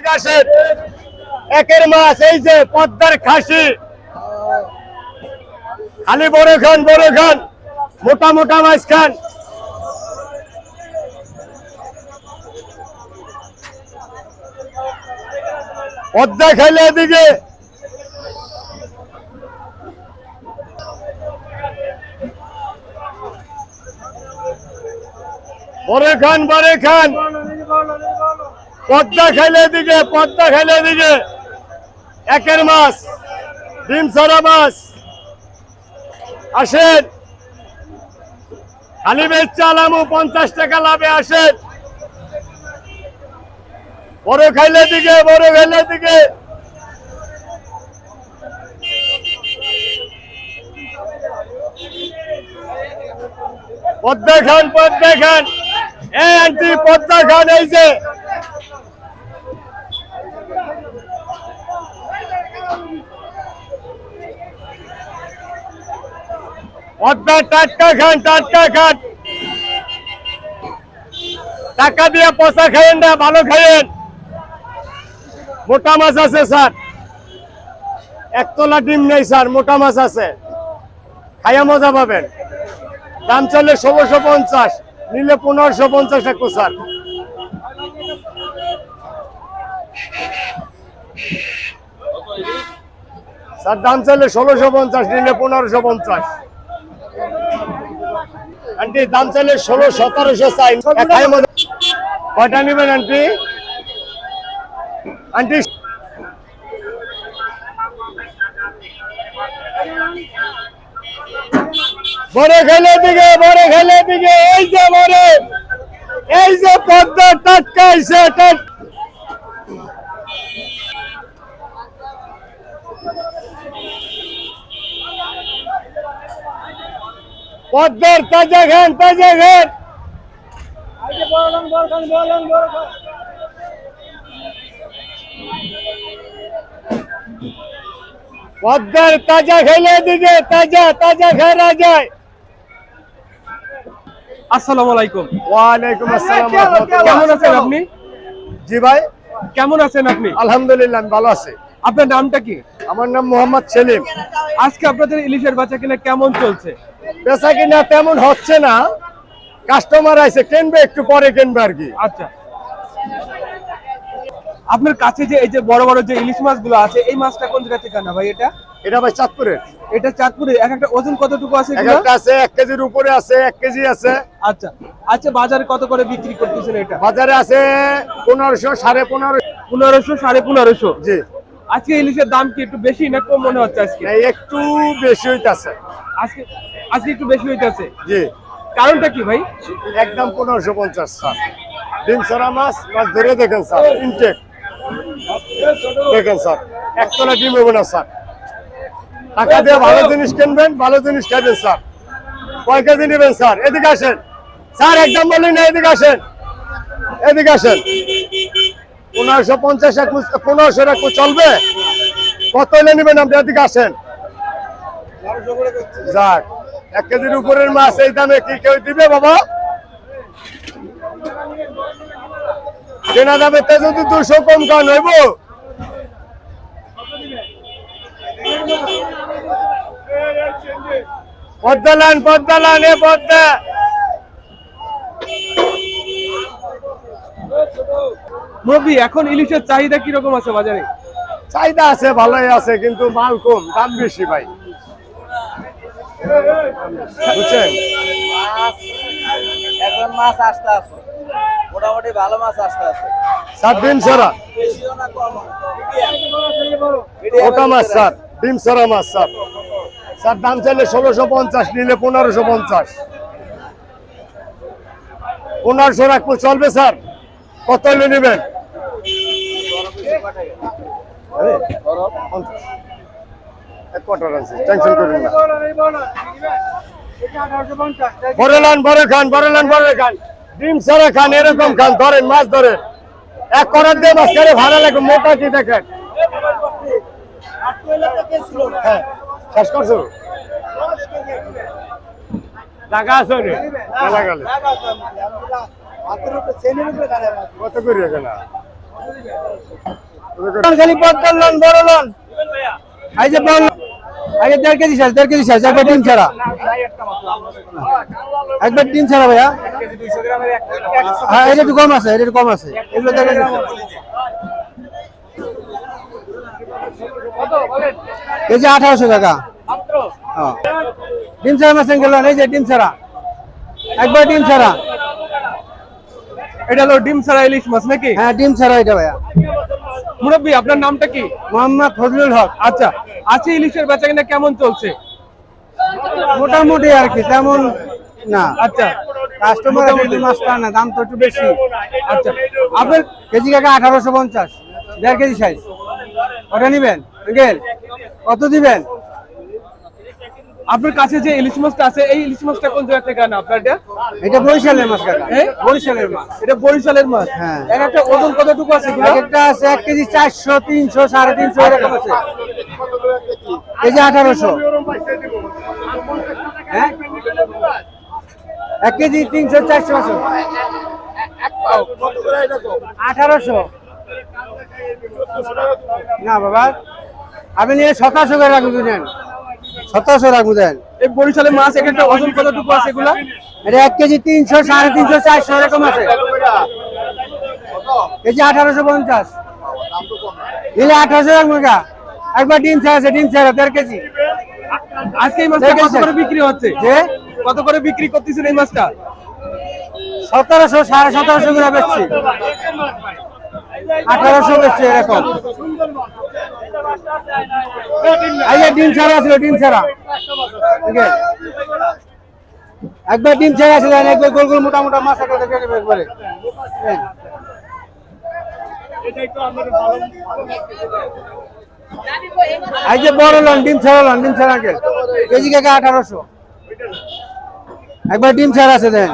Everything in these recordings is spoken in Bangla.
এদিকে আসেন একের মাছ এই যে পদ্মার খাসি। খালি বড় খান বড় খান, মোটা মোটা মাছ খান। পদ্মা খাইলে এদিকে। বড় খান বড় খান। পদ্মা খাইলে দিকে পদ্মা খাইলে দিকে একের মাছ, ডিম ছড়া মাছ। আসেন। খালি বেচ চালামু পঞ্চাশ টাকা লাভে আসেন। বড় খাইলে দিকে বড় খাইলে দিকে পদ্মা খান পদ্মা খান। এই আন্টি, পদ্মা খান, এই যে। পদ্মা টাটকা খান টাটকা খান। টাকা দিয়ে পচা খাইয়েন না, ভালো খাইয়েন। মোটা মাছ আছে, স্যার। একতলা ডিম নেই, স্যার, মোটা মাছ আছে। খাইয়া মজা পাবেন। দাম চলে ষোলোশো পঞ্চাশ, নিলে পনেরোশো পঞ্চাশ একটু স্যার। স্যার, দাম চলে ষোলোশো পঞ্চাশ, নিলে পনেরোশো পঞ্চাশ। আন্টি দাম চাইলে ষোলো সতেরোশো চাই। কয়টা নেবেন আন্টি আন্টি বড় খেলে দিকে বড় খেলে দিকে এই যে বড় এই যে পদ্মা টাটকা। পদ্মার তাজা খান তাজা খান পদ্মার তাজা খেলে দিকে তাজা তাজা খাওয়া যায়। আসসালামু আলাইকুম। ওয়ালাইকুম আসসালাম। কেমন আছেন আপনি? জি ভাই। কেমন আছেন আপনি? আলহামদুলিল্লাহ ভালো আছি। আপনার নামটা কি? আমার নাম মোহাম্মদ সেলিম। আজকে আপনাদের ইলিশের বাচ্চা কিনা কেমন চলছে? বেচা কিনা তেমন হচ্ছে না। কাস্টমার আছে কিনবে একটু পরে কিনবে আর কি। আচ্ছা। আপনার কাছে যে এই যে বড় বড় যে ইলিশ মাছগুলো আছে এই মাছটা কোন জায়গা থেকে আনা ভাই এটা? এটা ভাই চাঁদপুরের। এটা চাঁদপুরে এক একটা ওজন কতটুকু আছে এক একটা আছে এক কেজির উপরে আছে এক কেজি আছে। আচ্ছা। আচ্ছা বাজারে কত করে বিক্রি করতেছেন এটা? বাজারে আছে পনেরোশো সাড়ে পনেরো। পনেরোশো সাড়ে পনেরোশো। জি। আজকে ইলিশের দাম কি একটু বেশি না কম মনে হচ্ছে আজকে? একটু বেশি হইতাছে। আজকে আজকে একটু বেশি হইতেছে? জি। কারণটা কি ভাই? একদম পনেরোশো পঞ্চাশ স্যার। ডিম সরা মাছ মাছ ধরে দেখেন স্যার ইনটেক দেখেন স্যার একতলা ডিম হবে না স্যার। টাকা দিয়ে ভালো জিনিস কিনবেন ভালো জিনিস খাবেন স্যার। কয় কেজি নেবেন স্যার? এদিকে আসেন। স্যার একদম বললেন না এদিকে আসেন। এদিকে আসেন। পনেরোশো পঞ্চাশ এক পনেরোশো এক চলবে? কত এলে নেবেন আপনি এদিকে আসেন? যাক, এক কেজির উপরের মাছ এই দামে কি কেউ দিবে বাবা? কেনা দামে তে যদি দুশো কম কান হইব? পদ্মালান পদ্মালান এ পদ্মা। মুরব্বী এখন ইলিশের চাহিদা কীরকম আছে বাজারে? চাহিদা আছে ভালোই আছে কিন্তু মাল কম দাম বেশি ভাই। বুঝছেন? এখন মাছ আসতে আছে। মোটামুটি ভালো মাছ আসতে আছে। স্যার ডিম সরা ওটা মাছ স্যার ডিম সরা মাছ স্যার। স্যার দাম চাইলে ষোলোশো পঞ্চাশ নিলে পনেরোশো পঞ্চাশ। পনেরোশো রাখব চলবে স্যার? কত হলে নেবেন। এক কোয়ার্টার টেনশন করুন লান বড় খান বড় লান বড় খান। ডিম সারা খান, এরকম খান, ধরেন মাছ ধরেন এক করার দিয়ে মাছ ভালো লাগে, মোটা কি দেখেন? হ্যাঁ শেষ করছ? টাকা আছে রে মেলা গেলে। কত করি এখানে? খালি পদ্মার লন বড় লন। এই যে বড় আগে দেড় কেজি সাইজ দেড় কেজি সাইজ একবার ডিম ছাড়া। একবার ডিম ছাড়া ভাইয়া। হ্যাঁ এটা একটু কম আছে এটা একটু কম আছে। এগুলো দেড় কেজি কেজি আঠারোশো টাকা। হ্যাঁ। ডিম ছাড়া মাছ গেল এই যে ডিম ছাড়া। একবার ডিম ছাড়া। এটা হলো ডিম ছাড়া ইলিশ মাছ নাকি? হ্যাঁ ডিম ছাড়া এটা ভাইয়া। মুরব্বী আপনার নামটা কি? মোহাম্মদ ফজলুল হক। আচ্ছা আজকে ইলিশের বেচা কিনা কেমন চলছে? মোটামুটি আর কি তেমন না। আচ্ছা। কাস্টমার আছে মাছটা না দাম তো একটু বেশি। আচ্ছা। আপনার কেজি কাকা আঠারোশো পঞ্চাশ দেড় কেজি সাইজ ওটা নিবেন? আঙ্কেল কত দিবেন? আপনার কাছে যে ইলিশ মাছটা আছে এই ইলিশ মাছটা কোন জায়গা থেকে আনা আপনার এটা? এটা বরিশালের মাছ কাকা। হ্যাঁ? বরিশালের মাছ। এটা বরিশালের মাছ। হ্যাঁ। এর একটা ওজন কতটুকু আছে এক একটা আছে এক কেজি চারশো তিনশো সাড়ে তিনশো এরকম আছে। কেজি আঠারোশো। হ্যাঁ? এক কেজি তিনশো চারশো আছে আঠারোশো। না বাবা আপনি নিয়ে সতেরোশো করে রাখুন সতেরোশো রাখব দেন। এই বরিশালের মাছ একটা ওজন কতটুকু আছে এগুলা? এটা এক কেজি তিনশো সাড়ে তিনশো চারশো এরকম আছে। কেজি আঠারোশো পঞ্চাশ। নিলে আঠারোশো রাখব একবার ডিম ছাড়া আছে ডিম ছাড়া দেড় কেজি। আজকে এই মাছটা কত করে বিক্রি হচ্ছে? যে? কত করে বিক্রি করতেছেন এই মাছটা? সতেরোশো সাড়ে সতেরোশো করে বেচছি। আঠারোশো বেচছি এরকম। যে ডিম ছাড়া ছিল, ডিম ছাড়া। একবার ডিম ছাড়া ছিল একবার গোল গোল মোটা মোটা মাছ একটা একবারে। বড় লন, ডিম ছাড়া ডিম আঠারোশো। একবার ডিম ছাড়া আছে, দেন।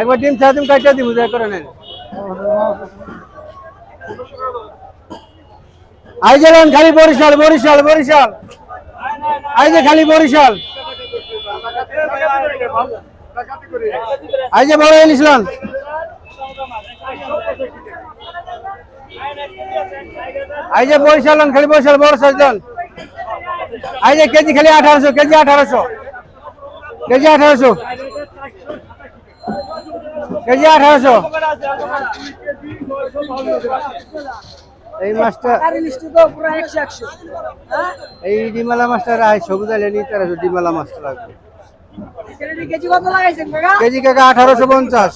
একবার ডিম ছাড়া তুমি কাটিয়ে দিব করে নেন। আই যে লন খালি বরিশাল বরিশাল বরিশাল। আই যে খালি বরিশাল। আই যে বড় ইলিশ লন আই বরিশাল খালি বরিশাল, বড় সাইজ লন আই যে কেজি খালি আঠারোশো, কেজি আঠারোশো। কেজি আঠারোশো। কেজি আঠারোশো। এই মাছটা এই ডিমালা মাছটা রায় সবুজ আলেনি তেরোশো ডিমালা মাছটা লাগবে। কেজি কত লাগাইছেন কাকা? কেজি কাকা আঠারোশো পঞ্চাশ।